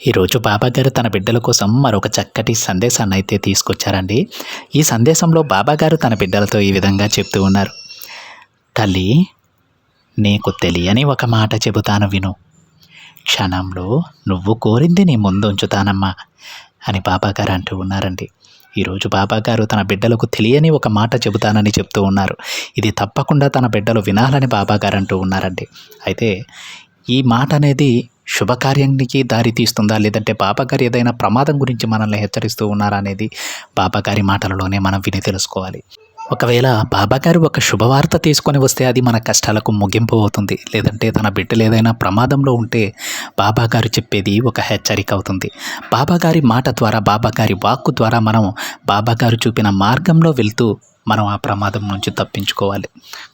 ఈరోజు బాబా గారు తన బిడ్డల కోసం మరొక చక్కటి సందేశాన్ని అయితే తీసుకొచ్చారండి. ఈ సందేశంలో బాబా గారు తన బిడ్డలతో ఈ విధంగా చెప్తూ ఉన్నారు. తల్లి నీకు తెలియని ఒక మాట చెబుతాను విను. క్షణంలో నువ్వు కోరింది నీ ముందు ఉంచుతానమ్మా అని బాబా గారు అంటూ ఉన్నారండి. ఈరోజు బాబా గారు తన బిడ్డలకు తెలియని ఒక మాట చెబుతానని చెప్తూ ఉన్నారు. ఇది తప్పకుండా తన బిడ్డలు వినాలని బాబా గారు అంటూ ఉన్నారండి. అయితే ఈ మాట అనేది శుభకార్యానికి దారి తీస్తుందా? లేదంటే పాపకారి ఏదైనా ప్రమాదం గురించి మనల్ని హెచ్చరిస్తూ ఉన్నారా అనేది పాపకారి మాటలలోనే మనం విని తెలుసుకోవాలి. ఒకవేళ బాబాగారు ఒక శుభవార్త తీసుకొని వస్తే అది మన కష్టాలకు ముగింపు అవుతుంది. లేదంటే తన బిడ్డలు ఏదైనా ప్రమాదంలో ఉంటే బాబాగారు చెప్పేది ఒక హెచ్చరిక అవుతుంది. బాబాగారి మాట ద్వారా బాబాగారి వాక్కు ద్వారా మనం బాబాగారు చూపిన మార్గంలో వెళ్తూ మనం ఆ ప్రమాదం నుంచి తప్పించుకోవాలి.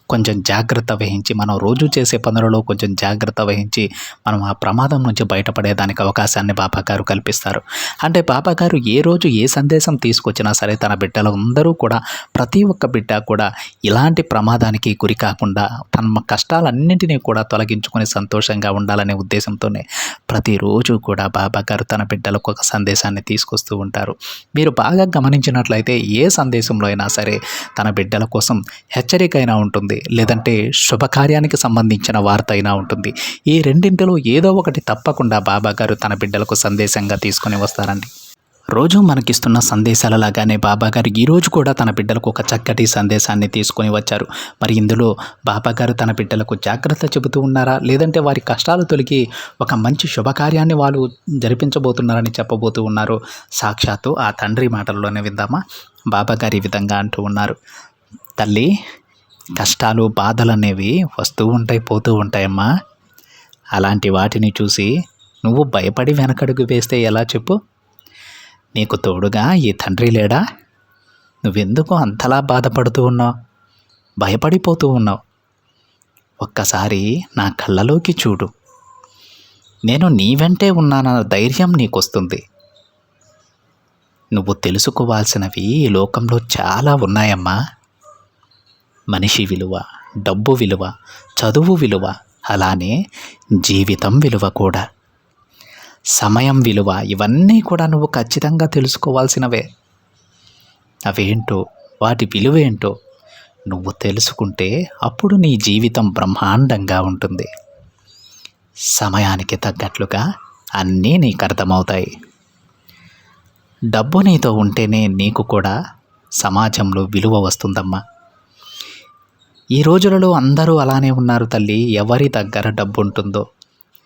కొంచెం జాగ్రత్త వహించి మనం రోజు చేసే పనులలో కొంచెం జాగ్రత్త వహించి మనం ఆ ప్రమాదం నుంచి బయటపడేదానికి అవకాశాన్ని బాబా గారు కల్పిస్తారు. అంటే బాబా గారు ఏ రోజు ఏ సందేశం తీసుకొచ్చినా సరే తన బిడ్డలందరూ కూడా ప్రతి ఒక్క బిడ్డ కూడా ఇలాంటి ప్రమాదానికి గురి కాకుండా తమ కష్టాలన్నింటినీ కూడా తొలగించుకొని సంతోషంగా ఉండాలనే ఉద్దేశంతోనే ప్రతిరోజు కూడా బాబా గారు తన బిడ్డలకు ఒక సందేశాన్ని తీసుకొస్తూ ఉంటారు. మీరు బాగా గమనించినట్లయితే ఏ సందేశంలో అయినా సరే తన బిడ్డల కోసం హెచ్చరిక అయినా ఉంటుంది. లేదంటే శుభకార్యానికి సంబంధించిన వార్త అయినా ఉంటుంది. ఈ రెండింటిలో ఏదో ఒకటి తప్పకుండా బాబా గారు తన బిడ్డలకు సందేశంగా తీసుకొని వస్తారండి. రోజు మనకిస్తున్న సందేశాల లాగానే బాబాగారు ఈరోజు కూడా తన బిడ్డలకు ఒక చక్కటి సందేశాన్ని తీసుకొని వచ్చారు. మరి ఇందులో బాబాగారు తన బిడ్డలకు జాగ్రత్త చెబుతూ ఉన్నారా? లేదంటే వారి కష్టాలు తొలగి ఒక మంచి శుభకార్యాన్ని వాళ్ళు జరిపించబోతున్నారని చెప్పబోతూ ఉన్నారు? సాక్షాత్తు ఆ తండ్రి మాటల్లోనే విందామా? బాబాగారు ఈ విధంగా అంటూ ఉన్నారు. తల్లి కష్టాలు బాధలు అనేవి వస్తూ ఉంటాయి పోతూ ఉంటాయమ్మా. అలాంటి వాటిని చూసి నువ్వు భయపడి వెనకడుగు వేస్తే ఎలా చెప్పు? నీకు తోడుగా ఈ తండ్రి లేడా? నువ్వెందుకు అంతలా బాధపడుతూ ఉన్నావు? భయపడిపోతూ ఉన్నావు? ఒక్కసారి నా కళ్ళలోకి చూడు. నేను నీ వెంటే ఉన్నానన్న ధైర్యం నీకొస్తుంది. నువ్వు తెలుసుకోవాల్సినవి ఈ లోకంలో చాలా ఉన్నాయమ్మా. మనిషి విలువ డబ్బు విలువ చదువు విలువ అలానే జీవితం విలువ కూడా. సమయం విలువ ఇవన్నీ కూడా నువ్వు ఖచ్చితంగా తెలుసుకోవాల్సినవే. అవేంటో వాటి విలువ ఏంటో నువ్వు తెలుసుకుంటే అప్పుడు నీ జీవితం బ్రహ్మాండంగా ఉంటుంది. సమయానికి తగ్గట్లుగా అన్నీ నీకు అర్థమవుతాయి. డబ్బు నీతో ఉంటేనే నీకు కూడా సమాజంలో విలువ వస్తుందమ్మా. ఈ రోజులలో అందరూ అలానే ఉన్నారు తల్లి. ఎవరి దగ్గర డబ్బు ఉంటుందో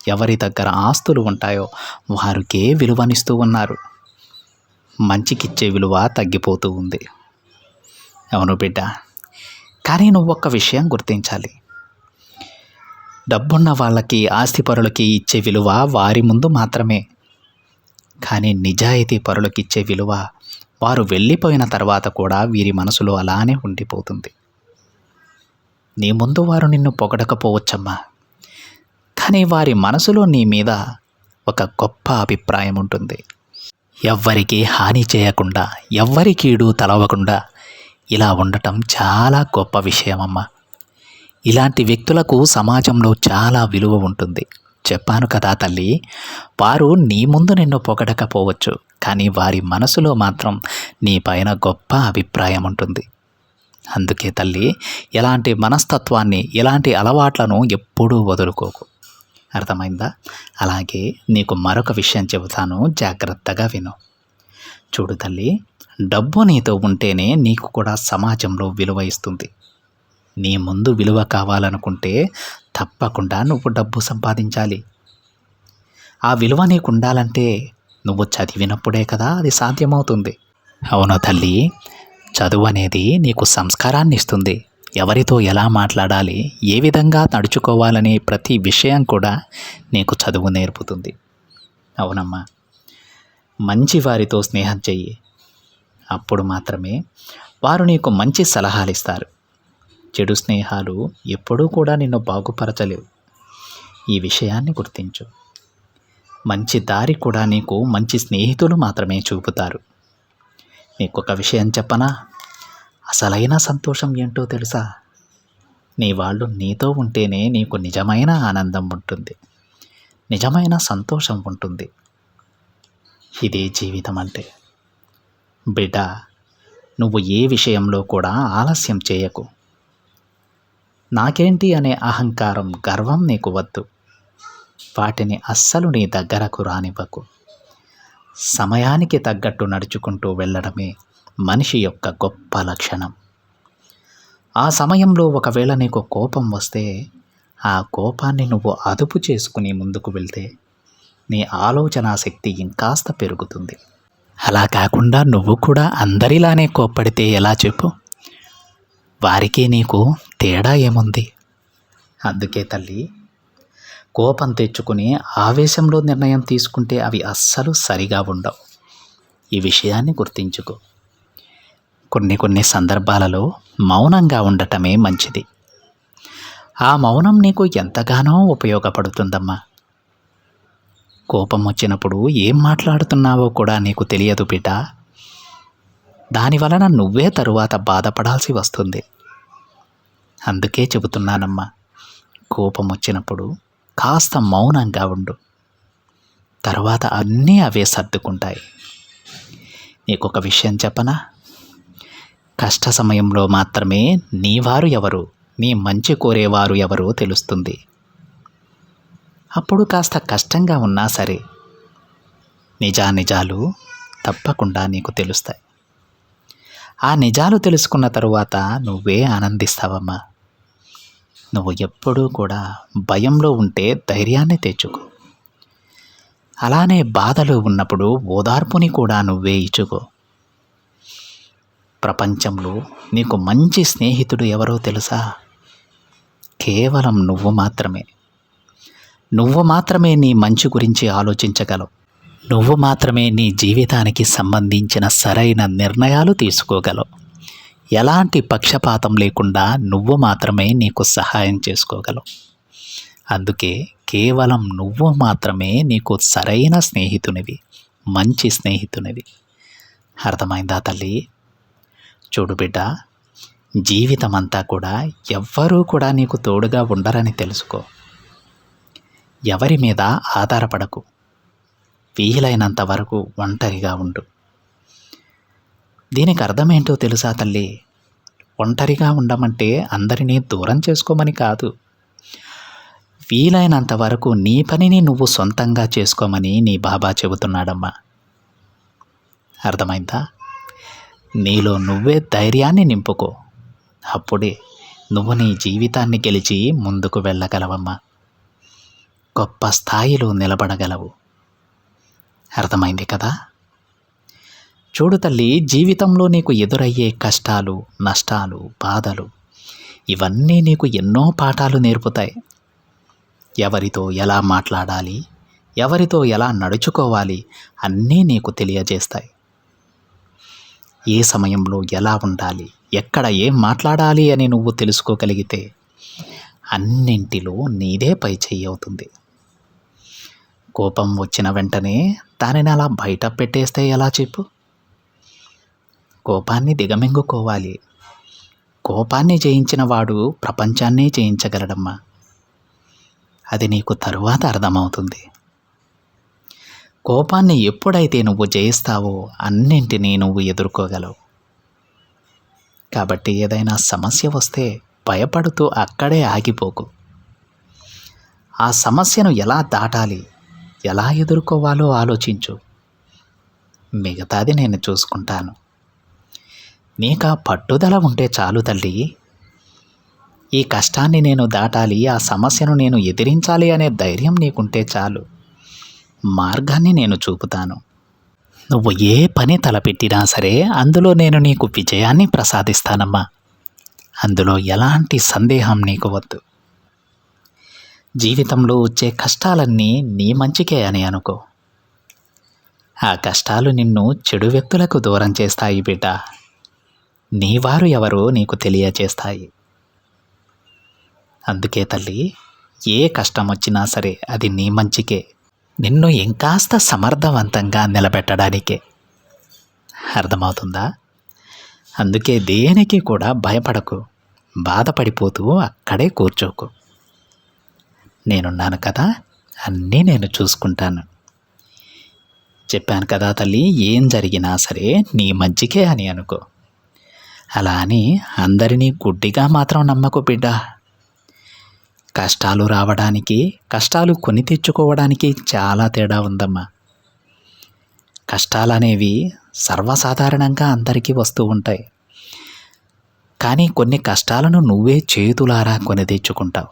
ఎవరి దగ్గర ఆస్తులు ఉంటాయో వారికే విలువనిస్తూ ఉన్నారు. మంచికిచ్చే విలువ తగ్గిపోతూ ఉంది. అవును బిడ్డ. కానీ నువ్వు ఒక్క విషయం గుర్తించాలి. డబ్బున్న వాళ్ళకి ఆస్తిపరులకి ఇచ్చే విలువ వారి ముందు మాత్రమే. కానీ నిజాయితీ పరులకు ఇచ్చే విలువ వారు వెళ్ళిపోయిన తర్వాత కూడా వీరి మనసులో అలానే ఉండిపోతుంది. నీ ముందు వారు నిన్ను పొగడకపోవచ్చమ్మా. కానీ వారి మనసులో నీ మీద ఒక గొప్ప అభిప్రాయం ఉంటుంది. ఎవ్వరికి హాని చేయకుండా ఎవ్వరి కీడు తలవకుండా ఇలా ఉండటం చాలా గొప్ప విషయమమ్మా. ఇలాంటి వ్యక్తులకు సమాజంలో చాలా విలువ ఉంటుంది. చెప్పాను కదా తల్లి వారు నీ ముందు నిన్ను పొగడకపోవచ్చు కానీ వారి మనసులో మాత్రం నీ పైన గొప్ప అభిప్రాయం ఉంటుంది. అందుకే తల్లి ఎలాంటి మనస్తత్వాన్ని ఎలాంటి అలవాట్లను ఎప్పుడూ వదులుకోకు. అర్థమైందా? అలాగే నీకు మరొక విషయం చెబుతాను జాగ్రత్తగా విను. చూడు తల్లి డబ్బు నీతో ఉంటేనే నీకు కూడా సమాజంలో విలువ ఇస్తుంది. నీ ముందు విలువ కావాలనుకుంటే తప్పకుండా నువ్వు డబ్బు సంపాదించాలి. ఆ విలువ నీకు ఉండాలంటే నువ్వు చదివినప్పుడే కదా అది సాధ్యమవుతుంది. అవును తల్లి? చదువు అనేది నీకు సంస్కారాన్ని ఇస్తుంది ఎవరితో ఎలా మాట్లాడాలి ఏ విధంగా నడుచుకోవాలనే ప్రతి విషయం కూడా నీకు చదువు నేర్పుతుంది. అవునమ్మా. మంచి వారితో స్నేహం చెయ్యి. అప్పుడు మాత్రమే వారు నీకు మంచి సలహాలు ఇస్తారు చెడు స్నేహాలు ఎప్పుడూ కూడా నిన్ను బాగుపరచలేవు. ఈ విషయాన్ని గుర్తించు. మంచి దారి కూడా నీకు మంచి స్నేహితులు మాత్రమే చూపుతారు. నీకు ఒక విషయం చెప్పనా? అసలైన సంతోషం ఏంటో తెలుసా? నీ వాళ్ళు నీతో ఉంటేనే నీకు నిజమైన ఆనందం ఉంటుంది. నిజమైన సంతోషం ఉంటుంది. ఇదే జీవితం అంటే బిడ్డ నువ్వు ఏ విషయంలో కూడా ఆలస్యం చేయకు. నాకేంటి అనే అహంకారం గర్వం నీకు వద్దు. వాటిని అస్సలు నీ దగ్గరకు రానివ్వకు. సమయానికి తగ్గట్టు నడుచుకుంటూ వెళ్ళడమే మనిషి యొక్క గొప్ప లక్షణం. ఆ సమయంలో ఒకవేళ నీకు కోపం వస్తే ఆ కోపాన్ని నువ్వు అదుపు చేసుకుని ముందుకు వెళ్తే నీ ఆలోచన శక్తి ఇంకాస్త పెరుగుతుంది. అలా కాకుండా నువ్వు కూడా అందరిలానే కోప్పడితే ఎలా చెప్పు? వారికి నీకు తేడా ఏముంది? అందుకే తల్లి కోపం తెచ్చుకుని ఆవేశంలో నిర్ణయం తీసుకుంటే అవి అస్సలు సరిగా ఉండవు. ఈ విషయాన్ని గుర్తించుకో. కొన్ని కొన్ని సందర్భాలలో మౌనంగా ఉండటమే మంచిది. ఆ మౌనం నీకు ఎంతగానో ఉపయోగపడుతుందమ్మా. కోపం వచ్చినప్పుడు ఏం మాట్లాడుతున్నావో కూడా నీకు తెలియదు బిడ్డ దాని వలన నువ్వే తరువాత బాధపడాల్సి వస్తుంది. అందుకే చెబుతున్నానమ్మా. కోపం వచ్చినప్పుడు కాస్త మౌనంగా ఉండు. తర్వాత అన్నీ అవే సర్దుకుంటాయి. నీకు ఒక విషయం చెప్పనా? కష్ట సమయంలో మాత్రమే నీ వారు ఎవరు నీ మంచి కోరేవారు ఎవరో తెలుస్తుంది. అప్పుడు కాస్త కష్టంగా ఉన్నా సరే నిజానిజాలు తప్పకుండా నీకు తెలుస్తాయి. ఆ నిజాలు తెలుసుకున్న తరువాత నువ్వే ఆనందిస్తావమ్మా. నువ్వు ఎప్పుడూ కూడా భయంలో ఉంటే ధైర్యాన్ని తెచ్చుకో. అలానే బాధలు ఉన్నప్పుడు ఓదార్పుని కూడా నువ్వే ఇచ్చుకో. ప్రపంచంలో నీకు మంచి స్నేహితుడు ఎవరో తెలుసా? కేవలం నువ్వు మాత్రమే. నువ్వు మాత్రమే నీ మంచి గురించి ఆలోచించగలవు. నువ్వు మాత్రమే నీ జీవితానికి సంబంధించిన సరైన నిర్ణయాలు తీసుకోగలవు. ఎలాంటి పక్షపాతం లేకుండా నువ్వు మాత్రమే నీకు సహాయం చేసుకోగలవు. అందుకే కేవలం నువ్వు మాత్రమే నీకు సరైన స్నేహితునివి మంచి స్నేహితునివి. అర్థమైందా తల్లి? చూడు బిడ్డ జీవితం అంతా కూడా ఎవ్వరూ కూడా నీకు తోడుగా ఉండరని తెలుసుకో. ఎవరి మీద ఆధారపడకు. వీలైనంత వరకు ఒంటరిగా ఉండు. దీనికి అర్థమేంటో తెలుసా తల్లి? ఒంటరిగా ఉండమంటే అందరినీ దూరం చేసుకోమని కాదు. వీలైనంత వరకు నీ పనిని నువ్వు సొంతంగా చేసుకోమని నీ బాబా చెబుతున్నాడమ్మా. అర్థమైందా? నీలో నువ్వే ధైర్యాన్ని నింపుకో. అప్పుడే నువ్వు నీ జీవితాన్ని గెలిచి ముందుకు వెళ్ళగలవమ్మా. గొప్ప స్థాయిలో నిలబడగలవు. అర్థమైంది కదా? చూడు తల్లి జీవితంలో నీకు ఎదురయ్యే కష్టాలు నష్టాలు బాధలు ఇవన్నీ నీకు ఎన్నో పాఠాలు నేర్పుతాయి. ఎవరితో ఎలా మాట్లాడాలి ఎవరితో ఎలా నడుచుకోవాలి అన్నీ నీకు తెలియజేస్తాయి. ఏ సమయంలో ఎలా ఉండాలి ఎక్కడ ఏం మాట్లాడాలి అని నువ్వు తెలుసుకోగలిగితే అన్నింటిలో నీదే పై చెయ్యి అవుతుంది. కోపం వచ్చిన వెంటనే దానిని అలా బయట పెట్టేస్తే ఎలా చెప్పు? కోపాన్ని దిగమింగుకోవాలి. కోపాన్ని జయించిన వాడు ప్రపంచాన్నే జయించగలడమ్మా. అది నీకు తరువాత అర్థమవుతుంది. కోపాన్ని ఎప్పుడైతే నువ్వు జయిస్తావో అన్నింటినీ నువ్వు ఎదుర్కోగలవు. కాబట్టి ఏదైనా సమస్య వస్తే భయపడుతూ అక్కడే ఆగిపోకు. ఆ సమస్యను ఎలా దాటాలి ఎలా ఎదుర్కోవాలో ఆలోచించు. మిగతాది నేను చూసుకుంటాను. నీకా పట్టుదల ఉంటే చాలు తల్లి. ఈ కష్టాన్ని నేను దాటాలి ఆ సమస్యను నేను ఎదిరించాలి అనే ధైర్యం నీకుంటే చాలు. మార్గాన్ని నేను చూపుతాను. నువ్వు ఏ పని తలపెట్టినా సరే అందులో నేను నీకు విజయాన్ని ప్రసాదిస్తానమ్మా. అందులో ఎలాంటి సందేహం నీకు వద్దు. జీవితంలో వచ్చే కష్టాలన్నీ నీ మంచికే అని అనుకో. ఆ కష్టాలు నిన్ను చెడు వ్యక్తులకు దూరం చేస్తాయి బిడ్డ. నీవారు ఎవరో నీకు తెలియచేస్తాయి. అందుకే తల్లి ఏ కష్టం వచ్చినా సరే అది నీ మంచికే. నిన్ను ఇంకాస్త సమర్థవంతంగా నిలబెట్టడానికే. అర్థమవుతుందా? అందుకే దేనికి కూడా భయపడకు. బాధపడిపోతూ అక్కడే కూర్చోకు. నేనున్నాను కదా అన్నీ నేను చూసుకుంటాను. చెప్పాను కదా తల్లి ఏం జరిగినా సరే నీ మంచికే అని అనుకో. అలా అని అందరినీ గుడ్డిగా మాత్రం నమ్మకు బిడ్డ. కష్టాలు రావడానికి కష్టాలు కొని తెచ్చుకోవడానికి చాలా తేడా ఉందమ్మా. కష్టాలనేవి సర్వసాధారణంగా అందరికీ వస్తూ ఉంటాయి. కానీ కొన్ని కష్టాలను నువ్వే చేతులారా కొని తెచ్చుకుంటావు.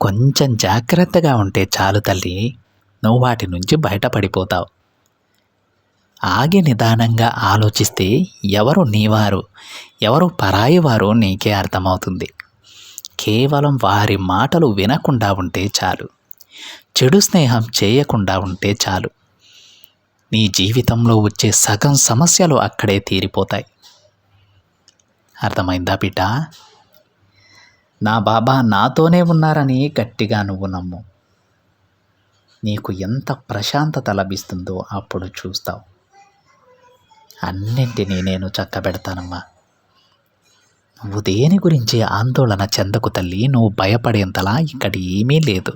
కొంచెం జాగ్రత్తగా ఉంటే చాలు తల్లి. నువ్వు వాటి నుంచి బయటపడిపోతావు. ఆగి నిదానంగా ఆలోచిస్తే ఎవరు నీవారు? ఎవరు పరాయి వారు నీకే అర్థమవుతుంది. కేవలం వారి మాటలు వినకుండా ఉంటే చాలు. చెడు స్నేహం చేయకుండా ఉంటే చాలు. నీ జీవితంలో వచ్చే సగం సమస్యలు అక్కడే తీరిపోతాయి. అర్థమైందా బిడ్డ నా బాబా నాతోనే ఉన్నారని గట్టిగా నువ్వు నమ్ము. నీకు ఎంత ప్రశాంతత లభిస్తుందో అప్పుడు చూస్తావు. అన్నింటినీ నేను చక్కబెడతానమ్మా. నువ్వు దేని గురించి ఆందోళన చెందకు తల్లి? నువ్వు భయపడేంతలా ఇక్కడ ఏమీ లేదు.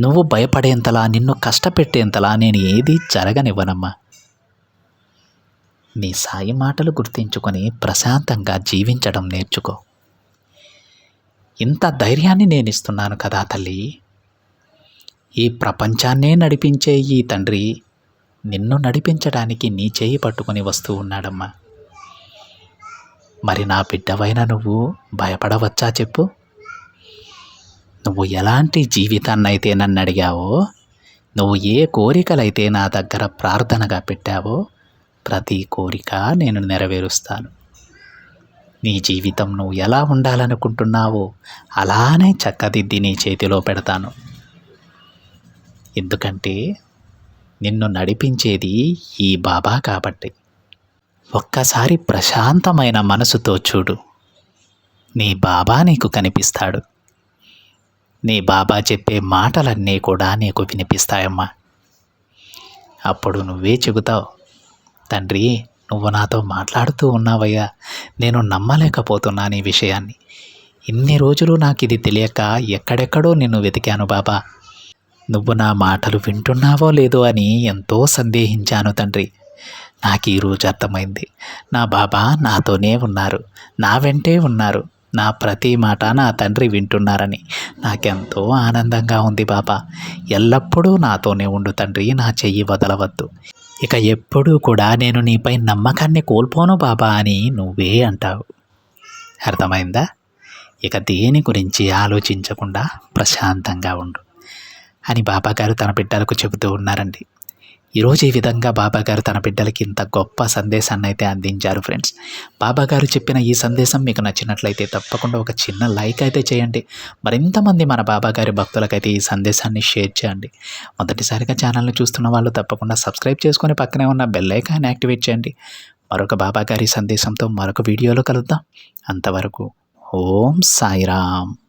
నువ్వు భయపడేంతలా నిన్ను కష్టపెట్టేంతలా నేను ఏది జరగనివ్వనమ్మా. నీ సాయి మాటలు గుర్తించుకొని ప్రశాంతంగా జీవించడం నేర్చుకో. ఇంత ధైర్యాన్ని నేను ఇస్తున్నాను కదా తల్లి. ఈ ప్రపంచాన్నే నడిపించే ఈ తండ్రి నిన్ను నడిపించడానికి నీ చేయి పట్టుకుని వస్తూ ఉన్నాడమ్మా. మరి నా బిడ్డవైన నువ్వు భయపడవచ్చా చెప్పు? నువ్వు ఎలాంటి జీవితాన్నైతే నన్ను అడిగావో నువ్వు ఏ కోరికలైతే నా దగ్గర ప్రార్థనగా పెట్టావో ప్రతి కోరిక నేను నెరవేరుస్తాను. నీ జీవితం నువ్వు ఎలా ఉండాలనుకుంటున్నావో అలానే చక్కదిద్ది నీ చేతిలో పెడతాను. ఎందుకంటే నిన్ను నడిపించేది ఈ బాబా కాబట్టి. ఒక్కసారి ప్రశాంతమైన మనసుతో చూడు. నీ బాబా నీకు కనిపిస్తాడు. నీ బాబా చెప్పే మాటలన్నీ కూడా నీకు వినిపిస్తాయమ్మా. అప్పుడు నువ్వే చెబుతావు తండ్రి నువ్వు నాతో మాట్లాడుతూ ఉన్నావయ్యా. నేను నమ్మలేకపోతున్నాను ఈ విషయాన్ని. ఇన్ని రోజులు నాకు ఇది తెలియక ఎక్కడెక్కడో నిన్ను వెతికాను బాబా. నువ్వు నా మాటలు వింటున్నావో లేదో అని ఎంతో సందేహించాను తండ్రి. నాకు ఈరోజు అర్థమైంది. నా బాబా నాతోనే ఉన్నారు. నా వెంటే ఉన్నారు. నా ప్రతి మాట నా తండ్రి వింటున్నారని. నాకెంతో ఆనందంగా ఉంది బాబా. ఎల్లప్పుడూ నాతోనే ఉండు తండ్రి నా చెయ్యి వదలవద్దు. ఇక ఎప్పుడూ కూడా నేను నీపై నమ్మకాన్ని కోల్పోను బాబా అని నువ్వే అంటావు. అర్థమైందా? ఇక దేని గురించి ఆలోచించకుండా ప్రశాంతంగా ఉండు. అని బాబాగారు తన బిడ్డలకు చెబుతూ ఉన్నారండి. ఈరోజు ఈ విధంగా బాబాగారు తన బిడ్డలకి ఇంత గొప్ప సందేశాన్ని అయితే అందించారు ఫ్రెండ్స్. బాబాగారు చెప్పిన ఈ సందేశం మీకు నచ్చినట్లయితే తప్పకుండా ఒక చిన్న లైక్ అయితే చేయండి. మరింతమంది మన బాబాగారి భక్తులకైతే ఈ సందేశాన్ని షేర్ చేయండి. మొదటిసారిగా ఛానల్ని చూస్తున్న వాళ్ళు తప్పకుండా సబ్స్క్రైబ్ చేసుకొని పక్కనే ఉన్న బెల్ ఐకాన్ యాక్టివేట్ చేయండి. మరొక బాబాగారి సందేశంతో మరొక వీడియోలో కలుద్దాం. అంతవరకు ఓం సాయిరామ్.